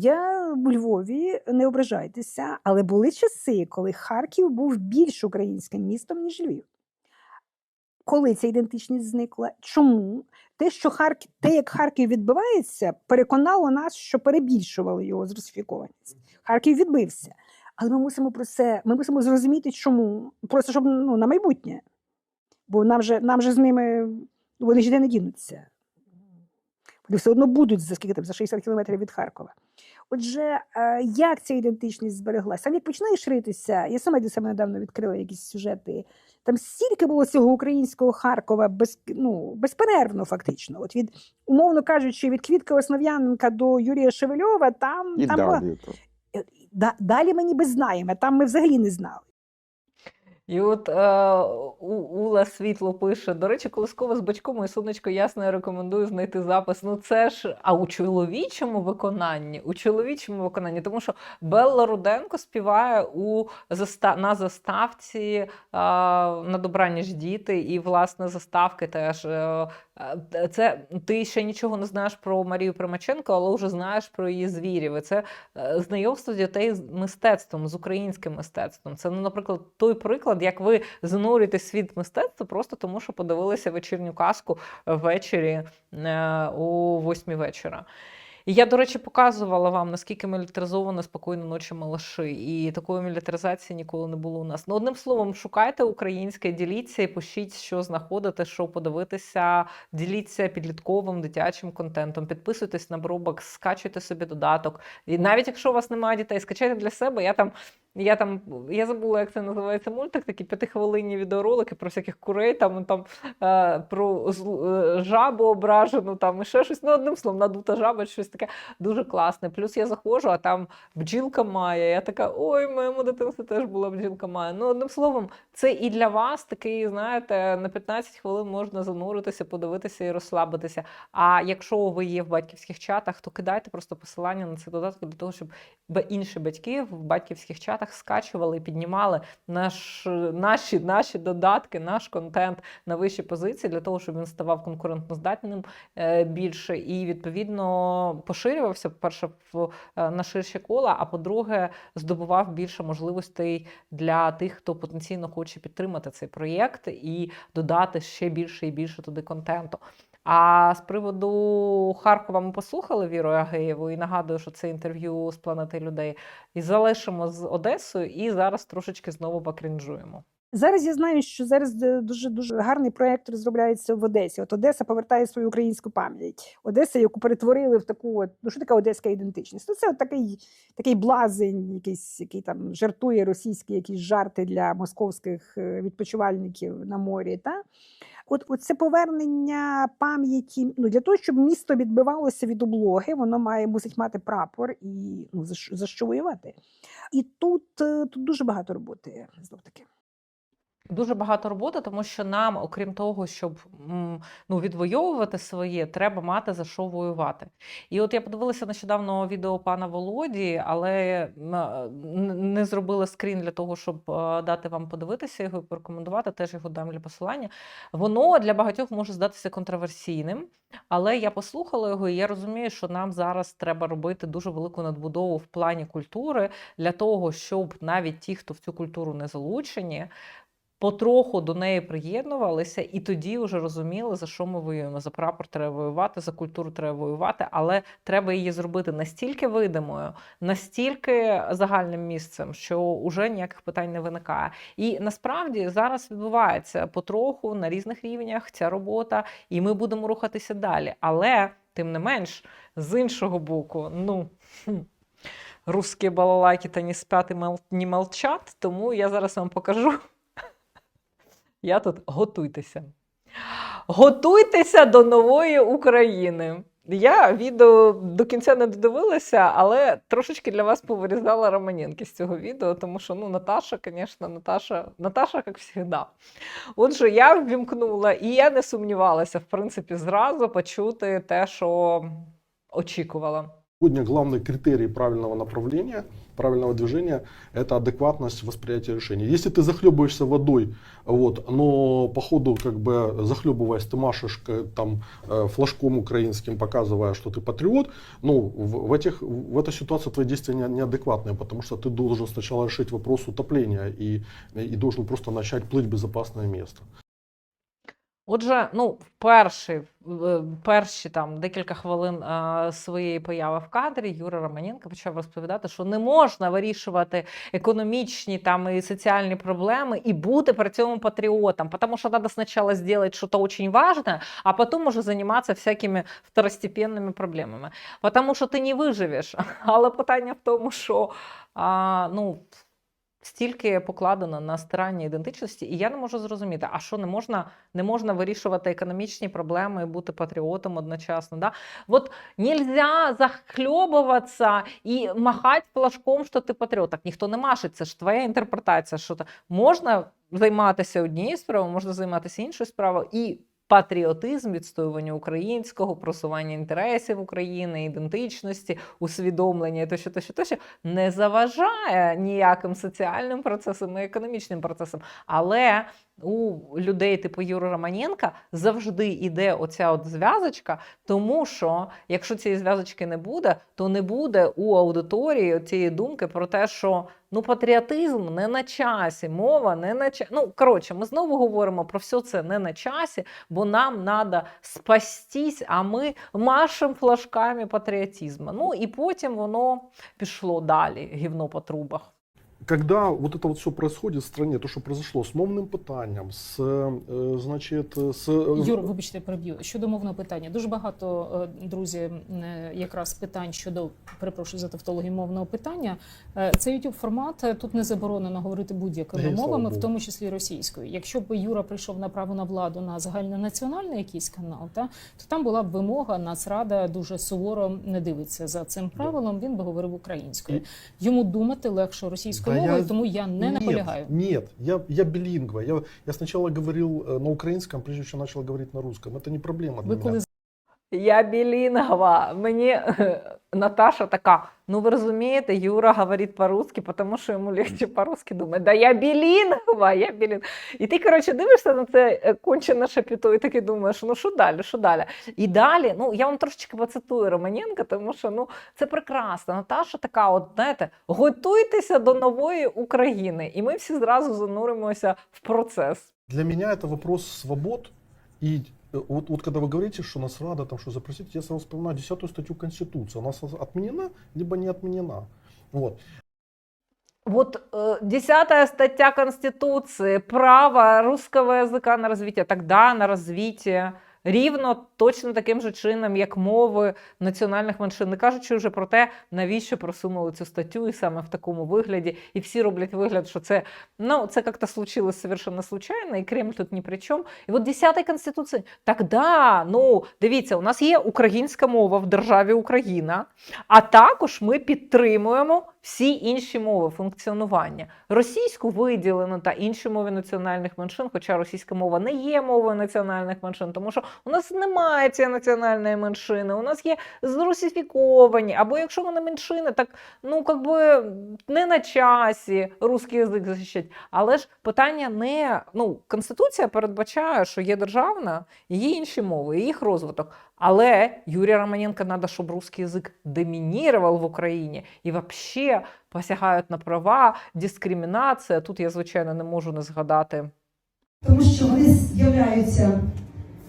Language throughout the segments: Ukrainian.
Я у Львові, не ображайтеся, але були часи, коли Харків був більш українським містом, ніж Львів. Коли ця ідентичність зникла? Чому? Те, що Харків, те, як Харків відбивається, переконало нас, що перебільшували його зрусифікованість. Харків відбився. Але ми мусимо про це, ми мусимо зрозуміти, чому. Просто щоб ну, на майбутнє. Бо нам же, нам же з ними вони ж ніде не дінуться. Вони все одно будуть за скільки там, за 60 кілометрів від Харкова. Отже, е, як ця ідентичність збереглася? Там як починаєш ритися, я сама для себе недавно відкрила якісь сюжети. Там стільки було цього українського Харкова без, ну, безперервно, фактично. От від, умовно кажучи, від Квітки Основ'яненка до Юрія Шевельова, там, І там була- далі. то. Далі ми ніби знаємо, а там ми взагалі не знали. І от е, У- Ула Світло пише: до речі, колискова з бачком і сонечко ясно, я рекомендую знайти запис. Ну це ж а у чоловічому виконанні, у чоловічому виконанні, тому що Белла Руденко співає у на заставці е, на добрані ж діти, і власне заставки теж. Е, е, це ти ще нічого не знаєш про Марію Примаченко, але вже знаєш про її звірів. І це е, знайомство дітей з мистецтвом, з українським мистецтвом. Це, ну, наприклад, той приклад, як ви занурюєте світ мистецтва просто тому, що подивилися вечірню казку ввечері е, о восьмій вечора. І я, до речі, показувала вам, наскільки мілітаризовано спокійно ночі малаши. І такої мілітаризації ніколи не було у нас. Ну, одним словом, шукайте українське, діліться і пишіть, що знаходите, що подивитися, діліться підлітковим дитячим контентом, підписуйтесь на Бробок, скачуйте собі додаток. І навіть якщо у вас немає дітей, скачайте для себе. Я там я там я забула, як це називається мультик, такі п'ятихвилинні відеоролики про всяких курей, там, там е, про е, жабу ображену, там і ще щось. Ну, одним словом, надута жаба, щось таке дуже класне. Плюс я заходжу, а там бджілка має. Я така, ой, моєму дитинстві теж була бджілка має. Ну, одним словом, це і для вас такий, знаєте, на 15 хвилин можна зануритися, подивитися і розслабитися. А якщо ви є в батьківських чатах, то кидайте просто посилання на цей додаток для того, щоб інші батьки в батьківських чатах скачували і піднімали наш, наші, наші додатки, наш контент на вищі позиції для того, щоб він ставав конкурентноздатним е, більше і відповідно поширювався, по-перше, в, е, на ширші кола, а по-друге, здобував більше можливостей для тих, хто потенційно хоче підтримати цей проєкт і додати ще більше і більше туди контенту. А з приводу Харкова ми послухали Віру Агеєву і нагадую, що це інтерв'ю з планети людей. І залишимо з Одесою, і зараз трошечки знову покрінжуємо. Зараз я знаю, що зараз е, дуже дуже гарний проєкт розробляється в Одесі. От Одеса повертає свою українську пам'ять. Одеса, яку перетворили в таку, от, ну що така одеська ідентичність? Ну, це от такий, такий блазень, якийсь, який там жартує російські якісь жарти для московських е, відпочивальників на морі. Та? От, от це повернення пам'яті. Ну, для того, щоб місто відбивалося від облоги, воно має мусить мати прапор і ну, за, що- за що воювати. І тут, е, тут дуже багато роботи знов таки. Дуже багато роботи, тому що нам, окрім того, щоб ну, відвоювати своє, треба мати за що воювати. І от я подивилася нещодавно відео пана Володі, але не зробила скрін для того, щоб е, дати вам подивитися його і порекомендувати. Теж його дам для посилання. Воно для багатьох може здатися контроверсійним, але я послухала його, і я розумію, що нам зараз треба робити дуже велику надбудову в плані культури для того, щоб навіть ті, хто в цю культуру не залучені, потроху до неї приєднувалися, і тоді вже розуміли, за що ми воюємо. За прапор треба воювати, за культуру треба воювати, але треба її зробити настільки видимою, настільки загальним місцем, що вже ніяких питань не виникає. І насправді зараз відбувається потроху на різних рівнях ця робота, і ми будемо рухатися далі. Але тим не менш, з іншого боку, ну. Русські балалайки та не спят і мол- не молчат, тому я зараз вам покажу. Я тут готуйтеся. Готуйтеся до нової України. Я відео до кінця не додивилася, але трошечки для вас повирізала Романенки з цього відео, тому що ну, Наташа, звісно, Наташа, Наташа, як завжди. Отже, я ввімкнула, і я не сумнівалася, в принципі, зразу почути те, що очікувала. Сегодня главный критерий правильного направления, правильного движения – это адекватность восприятия решений. Если ты захлебываешься водой, вот, но по ходу, как бы захлебываясь, ты машешь там э, флажком украинским, показывая, что ты патриот, ну, в, в, этих, в этой ситуации твои действия не- неадекватные, потому что ты должен сначала решить вопрос утопления и, и должен просто начать плыть в безопасное место. Отже, ну, перші, перші там декілька хвилин а, своєї появи в кадрі Юра Романенко почав розповідати, що не можна вирішувати економічні там і соціальні проблеми і бути при цьому патріотом, тому що треба спочатку зробити щось дуже важне, а потім уже займатися всякими второстепенними проблемами. Тому що ти не виживеш. Але питання в тому, що а, ну. Стільки покладено на стирання ідентичності, і я не можу зрозуміти, а що не можна, не можна вирішувати економічні проблеми і бути патріотом одночасно. Да? От нельзя захльобуватися і махати флажком, що ти патріот. Так ніхто не машить, це ж твоя інтерпретація. Що то можна займатися однією справою, можна займатися іншою справою. І патріотизм, відстоювання українського, просування інтересів України, ідентичності, усвідомлення тощо, тощо, тощо не заважає ніяким соціальним процесам і економічним процесам. Але у людей типу Юри Романенка завжди йде оця от зв'язочка, тому що якщо цієї зв'язочки не буде, то не буде у аудиторії цієї думки про те, що ну патріотизм не на часі, мова не на часі. Ну коротше, ми знову говоримо про все це не на часі, бо нам треба спастись, а ми машем флажками патріотизму. Ну і потім воно пішло далі, гівно по трубах Когда вот это вот все происходит в стране, то, что произошло с мовным питанням, с, э, значит, с... Юр, вибачте, переб'ю. Щодо мовного питання, дуже багато е, друзі, е, якраз питань щодо перепрошую за тавтологію мовного питання. Е, Це youtube формат. е, Тут не заборонено говорити будь-якими Е, слава мовами, в Богу. тому числі російською. Якщо б Юра прийшов на право на владу на загальнонаціональний якийсь канал, та то там була б вимога. Нацрада дуже суворо не дивиться за цим правилом. Він би говорив українською. Йому думати легше російською Да мовою, я- тому я не Нет, наполягаю. Нет, я, я билингва. Я, я сначала говорил э, на украинском, прежде чем начал говорить на русском. Это не проблема для Ви меня. Я білінгва. Мені Наташа така: ну ви розумієте, Юра говорить по-русски, тому що йому легче по-русски думає. Да я білінгва, я білінгва. І ти, коротше, дивишся на це е, кончене шапіто, і таки думаєш, ну що далі, що далі? І далі, ну я вам трошечки поцитую Романенка, тому що ну це прекрасно. Наташа така, от знаєте, готуйтеся до нової України. І ми всі зразу зануримося в процес. Для меня это вопрос свобод. Э, вот, вот когда вы говорите, что нас рада, там, что запросить, я сразу вспоминаю 10 статью Конституции. Она отменена, либо не отменена. Вот. Вот э, 10 статья Конституции, право русского языка на развитие, тогда на развитие рівно точно таким же чином, як мови національних меншин, не кажучи вже про те, навіщо просунули цю статтю і саме в такому вигляді, і всі роблять вигляд, що це ну це як-то случилось совершенно случайно, і Кремль тут ні при чому. І от 10 Конституції, тогда, ну дивіться, у нас є українська мова в державі Україна, а також ми підтримуємо всі інші мови функціонування. Російську виділено та інші мови національних меншин, хоча російська мова не є мовою національних меншин, тому що у нас немає цієї національної меншини, у нас є зрусифіковані, або якщо вони меншини, так ну как би не на часі русський язик захищать. Але ж питання не ну конституція передбачає, що є державна, є інші мови, і їх розвиток. Але Юрія Романенко треба, щоб русский язик домінував в Україні і взагалі посягають на права, дискримінація. Тут я, звичайно, не можу не згадати. тому що вони з'являються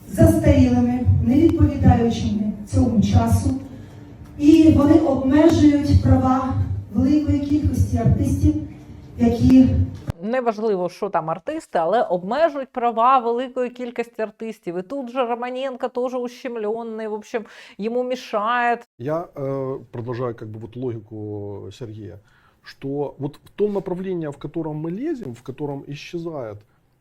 застарілими, невідповідаючими цьому часу, і вони обмежують права великої кількості артистів, які Неважливо, що там артисти, але обмежують права великої кількості артистів. І тут же Романенко теж ущемлений, в общем, йому мішає. Я э, продолжаю как бы вот логику Сергея, что вот в том направлении, в котором мы лезем, в котором исчезает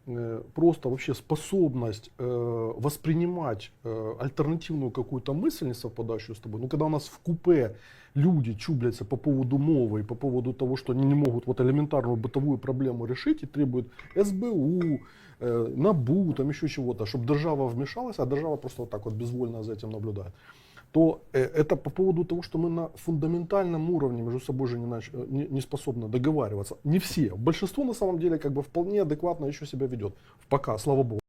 э, просто вообще способность э, воспринимать э, альтернативную какую-то мысль, не совпадающую с тобой. Ну, когда у нас в купе люди чублятся по поводу мовы и по поводу того, что они не могут вот элементарную бытовую проблему решить и требуют СБУ, э, НАБУ, там еще чего-то, чтобы держава вмешалась, а держава просто вот так вот безвольно за этим наблюдает то э, это по поводу того, что мы на фундаментальном уровне между собой же не, нач- э, не, не способны договариваться. Не все. Большинство на самом деле как бы вполне адекватно еще себя ведет. Пока, слава богу.